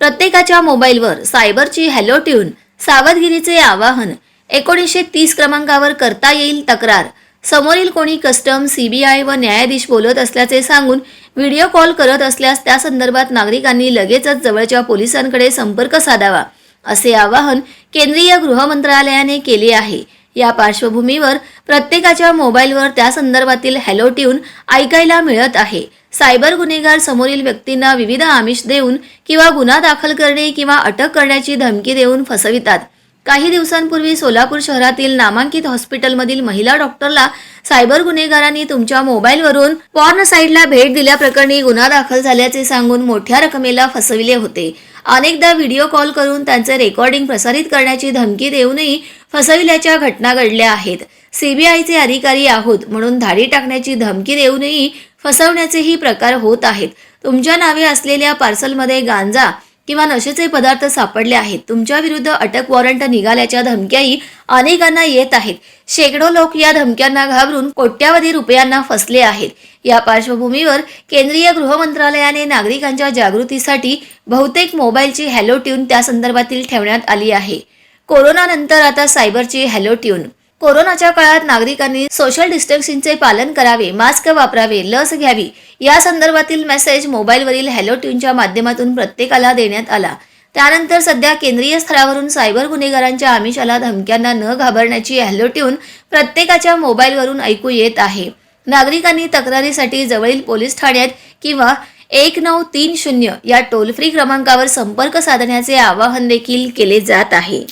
प्रत्येकाच्या मोबाईलवर सायबरची hello tune सावधगिरीचे आवाहन एकोणीसशे तीस क्रमांकावर करता येईल तक्रार. समोरील कोणी कस्टम सीबीआय व न्यायाधीश बोलत असल्याचे सांगून व्हिडिओ कॉल करत असल्यास त्या संदर्भात नागरिकांनी लगेचच जवळच्या पोलिसांकडे संपर्क साधावा असे आवाहन केंद्रीय गृहमंत्रालयाने केले आहे. या पार्श्वभूमीवर प्रत्येकाच्या मोबाईलवर त्या संदर्भातील हॅलो ट्यून ऐकायला मिळत आहे. सायबर गुन्हेगार समोरील व्यक्तींना विविध आमिष देऊन किंवा गुन्हा दाखल करणे किंवा अटक करण्याची धमकी देऊन फसवितात. काही दिवसांपूर्वी सोलापूर शहरातील नामांकित हॉस्पिटलमधील महिला डॉक्टरला सायबर गुन्हेगारांनी तुमच्या मोबाईलवरून पॉर्न साईटला भेट दिल्याप्रकरणी गुन्हा दाखल झाल्याचे सांगून मोठ्या रकमेला फसविले होते. अनेकदा व्हिडिओ कॉल करून त्यांचे रेकॉर्डिंग प्रसारित करण्याची धमकी देऊनही फसविल्याच्या घटना घडल्या आहेत. सीबीआयचे अधिकारी आहोत म्हणून धाडी टाकण्याची धमकी देऊनही फसवण्याचेही प्रकार होत आहेत. तुमच्या नावे असलेल्या पार्सलमध्ये गांजा किंवा नशेचे पदार्थ सापडले आहेत. तुमच्या विरुद्ध अटक वॉरंट निघाल्याच्या धमक्याही अनेकांना येत आहेत. शेकडो लोक या धमक्यांना घाबरून कोट्यावधी रुपयांना फसले आहेत. या पार्श्वभूमीवर केंद्रीय गृहमंत्रालयाने नागरिकांच्या जागृतीसाठी बहुतेक मोबाईलची हॅलो ट्यून त्या संदर्भातील ठेवण्यात आली आहे. कोरोनानंतर आता सायबरची हॅलो ट्यून. कोरोनाच्या काळात नागरिकांनी सोशल डिस्टन्सिंगचे पालन करावे मास्क वापरावे लस घ्यावी या संदर्भातील मेसेज मोबाईलवरील हॅलो ट्यूनच्या माध्यमातून प्रत्येकाला देण्यात आला. त्यानंतर सध्या केंद्रीय स्तरावरून सायबर गुन्हेगारांच्या आमिषाला धमक्यांना न घाबरण्याची हॅलो ट्यून प्रत्येकाच्या मोबाईलवरून ऐकू येत आहे. नागरिकांनी तक्रारीसाठी जवळील पोलीस ठाण्यात किंवा एक नऊ तीन शून्य या टोल फ्री क्रमांकावर संपर्क साधण्याचे आवाहन देखील केले जात आहे.